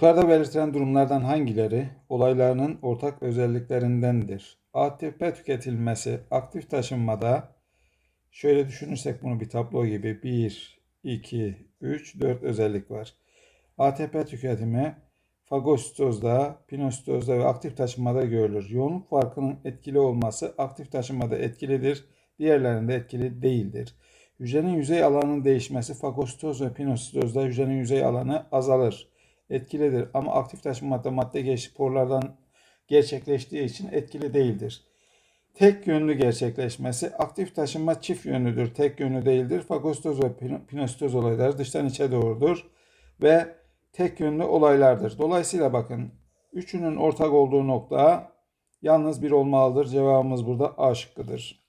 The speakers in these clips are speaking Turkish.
Yukarıda belirtilen durumlardan hangileri olaylarının ortak özelliklerindendir? ATP tüketilmesi aktif taşınmada şöyle düşünürsek bunu bir tablo gibi 1, 2, 3, 4 özellik var. ATP tüketimi fagositozda, pinositozda ve aktif taşınmada görülür. Yoğunluk farkının etkili olması aktif taşınmada etkilidir, diğerlerinde etkili değildir. Hücrenin yüzey alanının değişmesi fagositoz ve pinositozda hücrenin yüzey alanı azalır. Etkilidir ama aktif taşınmada madde geçişi porlardan gerçekleştiği için etkili değildir. Tek yönlü gerçekleşmesi aktif taşınma çift yönlüdür, tek yönlü değildir. Fagositoz ve pino- pinositoz olayları dıştan içe doğrudur ve tek yönlü olaylardır. Dolayısıyla bakın üçünün ortak olduğu nokta yalnız bir olmalıdır. Cevabımız burada A şıkkıdır.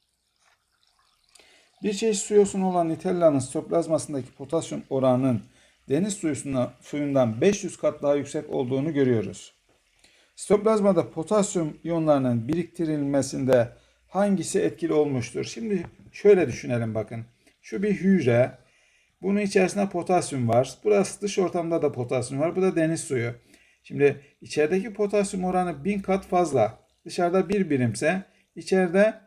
Bir çeşit su yosunu olan Nutella'nın sitoplazmasındaki potasyum oranının deniz suyuna, suyundan 500 kat daha yüksek olduğunu görüyoruz. Sitoplazmada potasyum iyonlarının biriktirilmesinde hangisi etkili olmuştur? Şimdi şöyle düşünelim bakın. Şu bir hücre. Bunun içerisinde potasyum var. Burası dış ortamda da potasyum var. Bu da deniz suyu. Şimdi içerideki potasyum oranı 1000 kat fazla. Dışarıda bir birimse içeride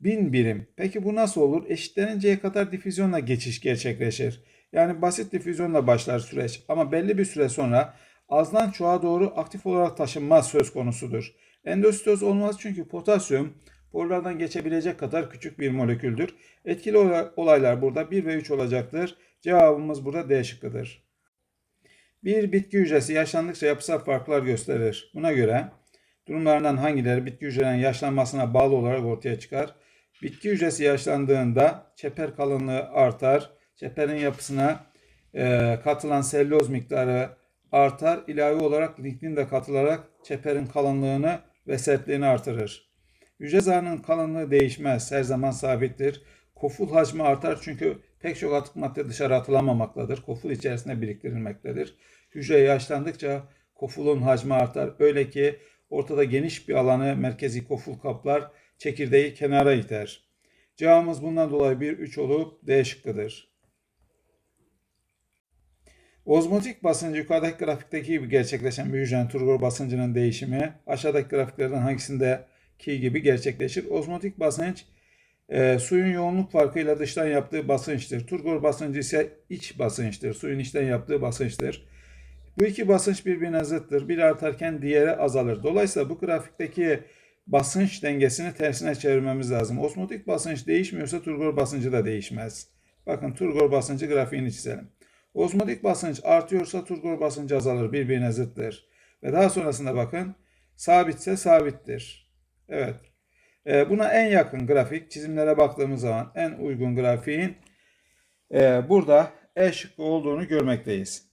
1000 birim. Peki bu nasıl olur? Eşitleninceye kadar difüzyonla geçiş gerçekleşir. Yani basit difüzyonla başlar süreç ama belli bir süre sonra azdan çoğa doğru aktif olarak taşınma söz konusudur. Endositoz olmaz çünkü potasyum porlardan geçebilecek kadar küçük bir moleküldür. Etkili olay- olaylar burada 1 ve 3 olacaktır. Cevabımız burada D şıkkıdır. Bir bitki hücresi yaşlandıkça yapısal farklar gösterir. Buna göre durumlarından hangileri bitki hücrelerinin yaşlanmasına bağlı olarak ortaya çıkar? Bitki hücresi yaşlandığında çeper kalınlığı artar. Çeperin yapısına e, katılan selüloz miktarı artar. İlave olarak lignin de katılarak çeperin kalınlığını ve sertliğini artırır. Hücre zarının kalınlığı değişmez. Her zaman sabittir. Koful hacmi artar çünkü pek çok atık madde dışarı atılamamaktadır. Koful içerisinde biriktirilmektedir. Hücre yaşlandıkça kofulun hacmi artar. Öyle ki ortada geniş bir alanı merkezi koful kaplar, çekirdeği kenara iter. Cevabımız bundan dolayı 1, 3 olup D şıkkıdır. Ozmotik basıncı yukarıdaki grafikteki gibi gerçekleşen bir hücrenin turgor basıncının değişimi aşağıdaki grafiklerden hangisindeki gibi gerçekleşir? Ozmotik basınç e, suyun yoğunluk farkıyla dıştan yaptığı basınçtır. Turgor basıncı ise iç basınçtır. Suyun içten yaptığı basınçtır. Bu iki basınç birbirine zıttır. Biri artarken diğeri azalır. Dolayısıyla bu grafikteki basınç dengesini tersine çevirmemiz lazım. Osmotik basınç değişmiyorsa turgor basıncı da değişmez. Bakın turgor basıncı grafiğini çizelim. Osmotik basınç artıyorsa turgor basıncı azalır. Birbirine zıttır. Ve daha sonrasında bakın sabitse sabittir. Evet. Ee, buna en yakın grafik çizimlere baktığımız zaman en uygun grafiğin e, burada E şıkkı olduğunu görmekteyiz.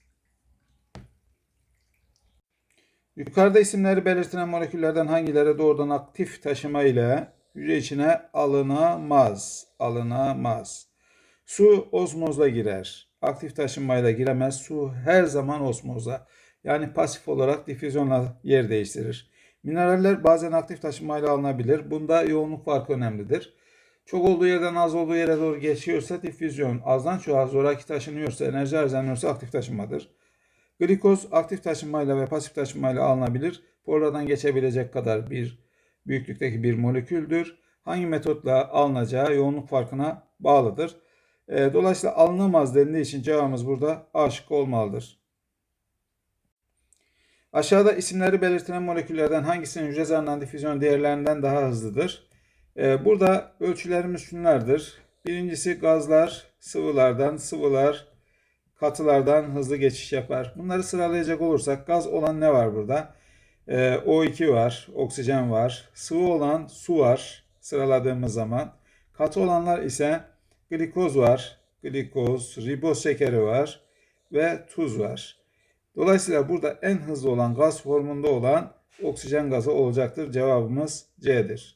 Yukarıda isimleri belirtilen moleküllerden hangileri doğrudan aktif taşıma ile hücre içine alınamaz? Alınamaz. Su osmozla girer. Aktif taşınmayla giremez. Su her zaman osmozla. Yani pasif olarak difüzyonla yer değiştirir. Mineraller bazen aktif taşınmayla alınabilir. Bunda yoğunluk farkı önemlidir. Çok olduğu yerden az olduğu yere doğru geçiyorsa difüzyon, azdan çoğa zoraki taşınıyorsa, enerji harcanıyorsa aktif taşınmadır. Glikoz aktif taşınmayla ve pasif taşınmayla alınabilir. Porlardan geçebilecek kadar bir büyüklükteki bir moleküldür. Hangi metotla alınacağı yoğunluk farkına bağlıdır. E, dolayısıyla alınamaz dendiği için cevabımız burada A şıkkı olmalıdır. Aşağıda isimleri belirtilen moleküllerden hangisinin hücre zarından difüzyon değerlerinden daha hızlıdır? E, burada ölçülerimiz şunlardır. Birincisi gazlar, sıvılardan, sıvılar, katılardan hızlı geçiş yapar. Bunları sıralayacak olursak gaz olan ne var burada? Ee, O2 var, oksijen var. Sıvı olan su var sıraladığımız zaman. Katı olanlar ise glikoz var, glikoz, riboz şekeri var ve tuz var. Dolayısıyla burada en hızlı olan gaz formunda olan oksijen gazı olacaktır. Cevabımız C'dir.